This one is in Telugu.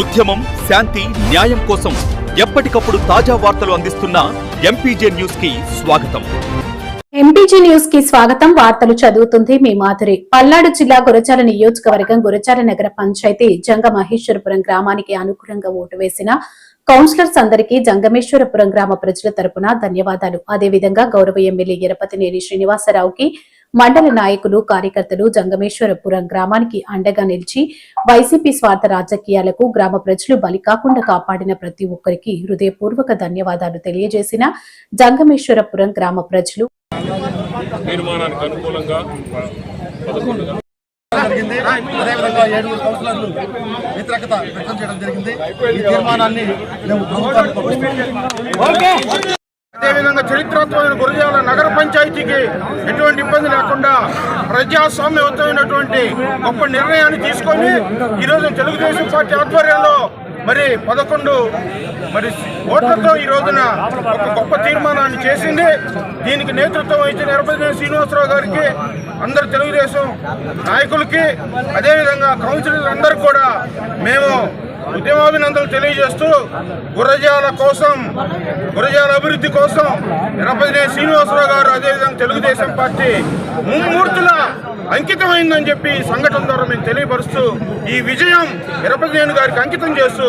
ఉద్యమం శాంతి న్యాయం కోసం ఎప్పటికప్పుడు తాజా వార్తలు అందిస్తున్న ఎంపీజే న్యూస్కి స్వాగతం. ఎంపీజీ న్యూస్కి స్వాగతం. వార్తలు చదువుతుంది మీ మాధురి. పల్నాడు జిల్లా గురచాల నియోజకవర్గం గురచాల నగర పంచాయతీ జంగ మహేశ్వరపురం గ్రామానికి అనుకూలంగా ఓటు వేసిన కౌన్సిలర్స్ అందరికీ జంగమేశ్వరపురం గ్రామ ప్రజల తరపున ధన్యవాదాలు. అదేవిధంగా గౌరవ ఎమ్మెల్యే ఎరపతినేని శ్రీనివాసరావుకి మండల నాయకులు కార్యకర్తలు జంగమేశ్వరపురం గ్రామానికి అండగా నిలిచి వైసీపీ స్వార్థ రాజకీయాలకు గ్రామ ప్రజలు బలి కాకుండా కాపాడిన ప్రతి ఒక్కరికి హృదయపూర్వక ధన్యవాదాలు తెలియజేసిన జంగమేశ్వరపురం గ్రామ ప్రజలు. అనుకూలంగా జరిగింది. అదేవిధంగా ఏడుగురు కౌన్సిలర్లు వ్యతిరేకత వ్యక్తం చేయడం జరిగింది. ఈ తీర్మానాన్ని మేము ప్రభుత్వానికి పంపిస్తున్నాం. అదేవిధంగా చరిత్రాత్మకమైన గురజాల నగర పంచాయతీకి ఎటువంటి ఇబ్బంది లేకుండా ప్రజాస్వామ్యవంతమైనటువంటి గొప్ప నిర్ణయాన్ని తీసుకొని ఈరోజు తెలుగుదేశం పార్టీ ఆధ్వర్యంలో మరి పదకొండు మరి ఓట్లతో ఈ రోజున ఒక గొప్ప తీర్మానాన్ని చేసింది. దీనికి నేతృత్వం వహించిన నిరపతి శ్రీనివాసరావు గారికి అందరు తెలుగుదేశం నాయకులకి అదేవిధంగా కౌన్సిలర్ అందరికి కూడా మేము ఉద్యమాభినందనలు తెలియజేస్తూ గురజాల కోసం గురజాల అభివృద్ధి కోసం నిరపతినే శ్రీనివాసరావు గారు అదేవిధంగా తెలుగుదేశం పార్టీ ముమ్మూర్తుల అంకితమైందని చెప్పి సంఘటన ద్వారా మేము తెలియపరుస్తూ ఈ విజయం ఎనపదినేని గారికి అంకితం చేస్తూ